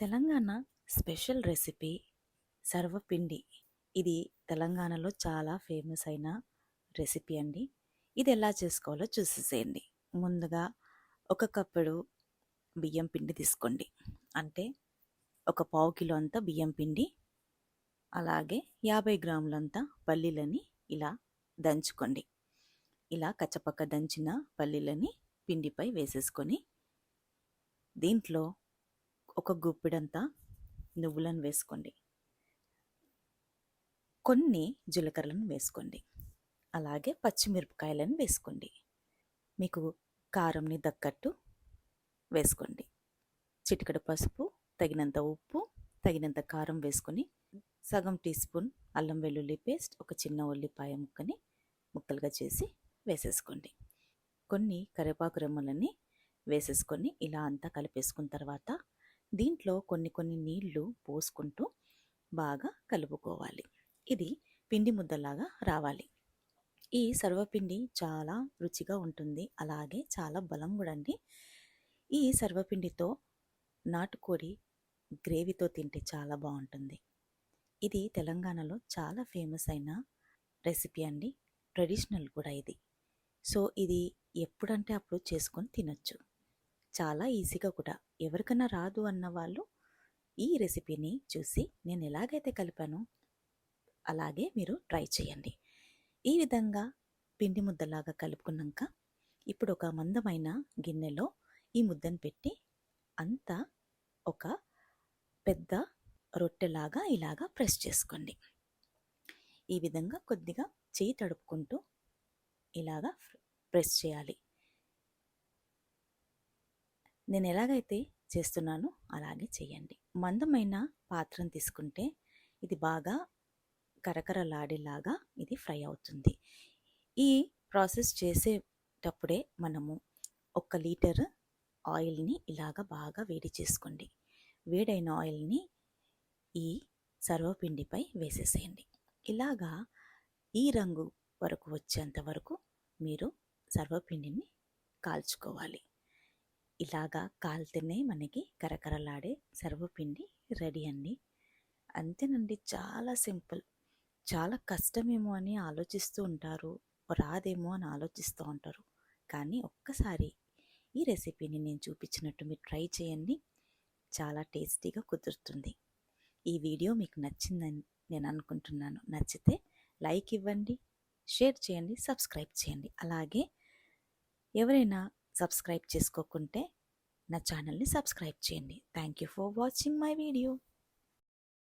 Telangana special recipe సర్వపిండి. ఇది తెలంగాణలో చాలా ఫేమస్ అయిన రెసిపీ అండి. ఇది ఎలా చేసుకోవాలో చూసేసేయండి. ముందుగా ఒక కప్పుడు బియ్యం పిండి తీసుకోండి. అంటే ఒక పావు కిలో అంత బియ్యం పిండి అలాగే యాభై గ్రాములంత పల్లీలని ఇలా దంచుకోండి. ఇలా కచ్చపక్క దంచిన పల్లీలని పిండిపై వేసేసుకొని దీంట్లో ఒక గుప్పిడంతా నువ్వులను వేసుకోండి. కొన్ని జీలకర్రలను వేసుకోండి. అలాగే పచ్చిమిరపకాయలను వేసుకోండి. మీకు కారంని దక్కట్టు వేసుకోండి. చిటికడ పసుపు తగినంత ఉప్పు తగినంత కారం వేసుకొని సగం టీ స్పూన్ అల్లం వెల్లుల్లి పేస్ట్ ఒక చిన్న ఉల్లిపాయ ముక్కని ముక్కలుగా చేసి వేసేసుకోండి. కొన్ని కరివేపాకు రెమ్మలని వేసేసుకొని ఇలా అంతా కలిపేసుకున్న తర్వాత దీంట్లో కొన్ని కొన్ని నీళ్ళు పోసుకుంటూ బాగా కలుపుకోవాలి. ఇది పిండి ముద్దలాగా రావాలి. ఈ సర్వపిండి చాలా రుచిగా ఉంటుంది. అలాగే చాలా బలం కూడా అండి. ఈ సర్వపిండితో నాటుకోడి గ్రేవీతో తింటే చాలా బాగుంటుంది. ఇది తెలంగాణలో చాలా ఫేమస్ అయిన రెసిపీ అండి. ట్రెడిషనల్ కూడా ఇది. సో ఇది ఎప్పుడంటే అప్పుడు చేసుకొని తినొచ్చు. చాలా ఈజీగా కూడా. ఎవరికైనా రాదు అన్న వాళ్ళు ఈ రెసిపీని చూసి నేను ఎలాగైతే కలిపానో అలాగే మీరు ట్రై చేయండి. ఈ విధంగా పిండి ముద్దలాగా కలుపుకున్నాక ఇప్పుడు ఒక మందమైన గిన్నెలో ఈ ముద్దను పెట్టి అంతా ఒక పెద్ద రొట్టెలాగా ఇలాగా ప్రెస్ చేసుకోండి. ఈ విధంగా కొద్దిగా చేయి తడుపుకుంటూ ఇలాగా ప్రెస్ చేయాలి. నేను ఎలాగైతే చేస్తున్నానో అలాగే చేయండి. మందమైన పాత్రను తీసుకుంటే ఇది బాగా కరకరలాడేలాగా ఇది ఫ్రై అవుతుంది. ఈ ప్రాసెస్ చేసేటప్పుడే మనము ఒక లీటర్ ఆయిల్ని ఇలాగ బాగా వేడి చేసుకోండి. వేడైన ఆయిల్ని ఈ సర్వపిండిపై వేసేసేయండి. ఇలాగా ఈ రంగు వరకు వచ్చేంత వరకు మీరు సర్వపిండిని కాల్చుకోవాలి. ఇలాగా కాల్తేనే మనకి కరకరలాడే సర్వపిండి రెడీ అండి. అంతేనండి చాలా సింపుల్. చాలా కష్టమేమో అని ఆలోచిస్తూ ఉంటారు రాదేమో అని ఆలోచిస్తూ ఉంటారు. కానీ ఒక్కసారి ఈ రెసిపీని నేను చూపించినట్టు మీరు ట్రై చేయండి. చాలా టేస్టీగా కుదురుతుంది. ఈ వీడియో మీకు నచ్చిందని నేను అనుకుంటున్నాను. నచ్చితే లైక్ ఇవ్వండి షేర్ చేయండి సబ్స్క్రైబ్ చేయండి. అలాగే ఎవరైనా సబ్స్క్రైబ్ చేసుకోకుంటే నా ఛానల్ని సబ్స్క్రైబ్ చేయండి. Thank you for watching my video.